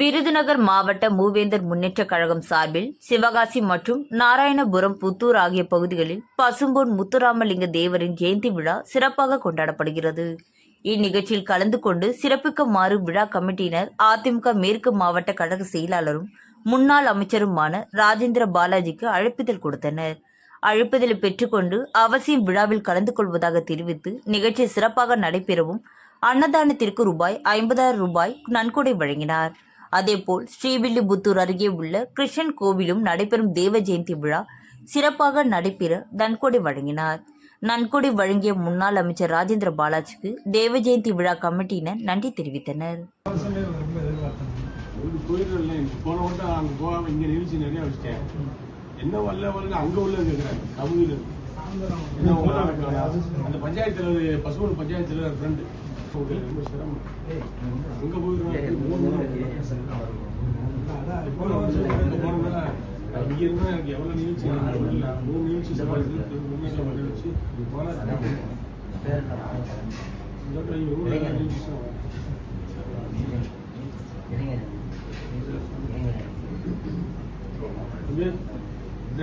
விருதுநகர் மாவட்ட மூவேந்தர் முன்னேற்றக் கழகம் சார்பில் சிவகாசி மற்றும் நாராயணபுரம் புத்தூர் ஆகிய பகுதிகளில் பசும்பொன் முத்துராமலிங்க தேவரின் ஜெயந்தி விழா சிறப்பாக கொண்டாடப்படுகிறது. இந்நிகழ்ச்சியில் கலந்து கொண்டு சிறப்பிக்குமாறு விழா கமிட்டியினர் அதிமுக மேற்கு மாவட்ட கழக செயலாளரும் முன்னாள் அமைச்சருமான ராஜேந்திர பாலாஜிக்கு அழைப்பிதழ் கொடுத்தனர். அழைப்புதலை பெற்றுக்கொண்டு அவசியம் விழாவில் கலந்து கொள்வதாக தெரிவித்து நிகழ்ச்சி சிறப்பாக நடைபெறவும் அன்னதானத்திற்கு ரூபாய் ஐம்பதாயிரம் ரூபாய் நன்கொடை வழங்கினார். அதேபோல் ஸ்ரீவில்லிபுத்தூர் அருகே உள்ள கிருஷ்ணன் கோவிலும் நடைபெறும் தேவ ஜெயந்தி விழா சிறப்பாக நடைபெற நன்கொடை வழங்கினார். நன்கொடை வழங்கிய முன்னாள் அமைச்சர் ராஜேந்திர பாலாஜிக்கு தேவ ஜெயந்தி விழா கமிட்டியினர் நன்றி தெரிவித்தனர். என்ன வரல வரல அங்கே உள்ள கேட்குறாங்க அந்த பஞ்சாயத்து தலைவர் பசுமன் பஞ்சாயத்து தலைவர் ஃப்ரெண்டு ரொம்ப சிரமம். அங்கே போனோம்னா, இங்க இருந்தா எனக்கு எவ்வளவு நிகழ்ச்சி மூணு நிகழ்ச்சி சமாளிச்சு முன்னேற்ற நிகழ்ச்சி போனா இந்த